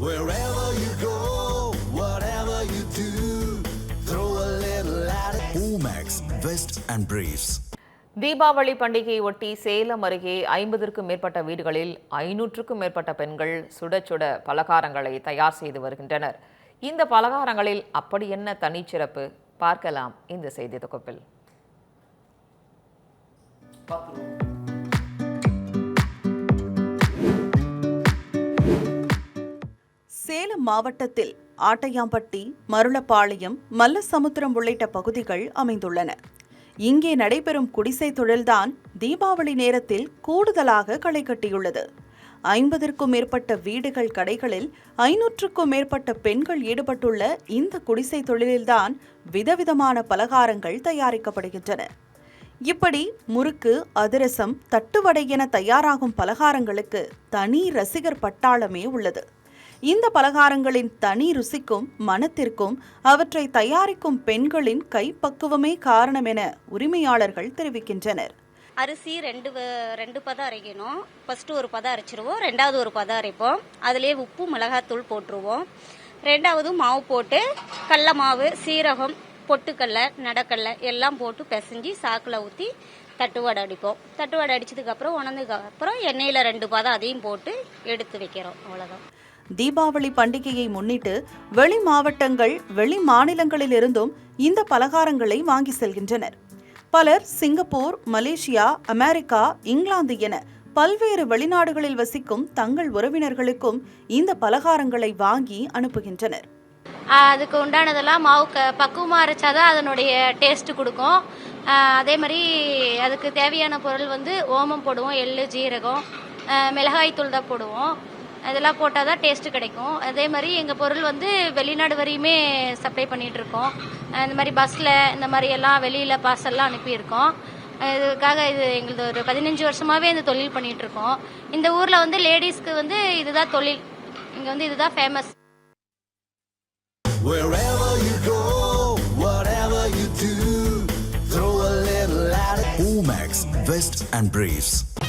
Wherever you go, whatever you do, throw a little at it. Omax, Vest and Briefs. Deepavali பண்டிகையை ஒட்டி சேலம் அருகே ஐம்பதற்கும் மேற்பட்ட வீடுகளில் ஐநூற்றுக்கும் மேற்பட்ட பெண்கள் சுட சுட பலகாரங்களை தயார் செய்து வருகின்றனர் இந்த பலகாரங்களில் அப்படி என்ன தனிச்சிறப்பு பார்க்கலாம் இந்த செய்தி தொகுப்பில் மாவட்டத்தில் ஆட்டையாம்பட்டி மருளப்பாளையம் மல்லசமுத்திரம் உள்ளிட்ட பகுதிகள் அமைந்துள்ளன. இங்கே நடைபெறும் குடிசை தொழில்தான் தீபாவளி நேரத்தில் கூடுதலாக களை கட்டியுள்ளது. ஐம்பதற்கும் மேற்பட்ட வீடுகள் கடைகளில் ஐநூற்றுக்கும் மேற்பட்ட பெண்கள் ஈடுபட்டுள்ள இந்த குடிசை தொழிலில்தான் விதவிதமான பலகாரங்கள் தயாரிக்கப்படுகின்றன. இப்படி முறுக்கு அதிரசம் தட்டுவடை என தயாராகும் பலகாரங்களுக்கு தனி ரசிகர் பட்டாளமே உள்ளது. இந்த பலகாரங்களின் தனி ருசிக்கும் மனத்திற்கும் அவற்றை தயாரிக்கும் பெண்களின் கைப்பக்குவமே காரணம் என உரிமையாளர்கள் தெரிவிக்கின்றனர். அரிசி ரெண்டு வ- ரெண்டு பதம் அரைக்கணும். ஃபர்ஸ்ட் ஒரு பதம் அரைச்சிருவோம். ரெண்டாவது ஒரு பதம் அரைப்போம். அதிலே உப்பு மிளகாத்தூள் போட்டுருவோம். ரெண்டாவது மாவு போட்டு கடல மாவு சீரகம் பொட்டுக்கடலை நடக்கடலை எல்லாம் போட்டு பிசைஞ்சு சாக்கில் ஊற்றி தட்டுவாடை அடிப்போம். தட்டுவாடை அடித்ததுக்கப்புறம் உணர்ந்ததுக்கு அப்புறம் எண்ணெயில் ரெண்டு பதம் அதையும் போட்டு எடுத்து வைக்கிறோம். அவ்வளோதான் தீபாவளி பண்டிகையை முன்னிட்டு வெளி மாவட்டங்கள் வெளி மாநிலங்களிலிருந்தும் இந்த பலகாரங்களை வாங்கி செல்கின்றனர். பலர் சிங்கப்பூர் மலேசியா அமெரிக்கா இங்கிலாந்து என பல்வேறு வெளிநாடுகளில் வசிக்கும் தங்கள் உறவினர்களுக்கும் இந்த பலகாரங்களை வாங்கி அனுப்புகின்றனர். அதுக்கு உண்டானதெல்லாம் மாவு க பக்குவமாக அரைச்சாதான் அதனுடைய டேஸ்ட் கொடுக்கும். அதே மாதிரி அதுக்கு தேவையான பொருள் வந்து ஓமம் போடுவோம் எள்ளு ஜீரகம் மிளகாய் தூள் தான் போடுவோம். இதெல்லாம் போட்டால் தான் டேஸ்ட்டு கிடைக்கும். அதே மாதிரி எங்கள் பொருள் வந்து வெளிநாடு வரையுமே சப்ளை பண்ணிட்டு இருக்கோம் ஆஹ் இந்த மாதிரி பஸ்ஸில் இந்த மாதிரி எல்லாம் வெளியில் பார்சல்லாம் அனுப்பியிருக்கோம். இதுக்காக இது எங்களது ஒரு பதினஞ்சு வருஷமாகவே இந்த தொழில் பண்ணிட்டு இருக்கோம் இந்த ஊரில் வந்து லேடிஸ்க்கு வந்து இதுதான் தொழில். இங்கே வந்து இதுதான் famous. Omax, Vest and Briefs.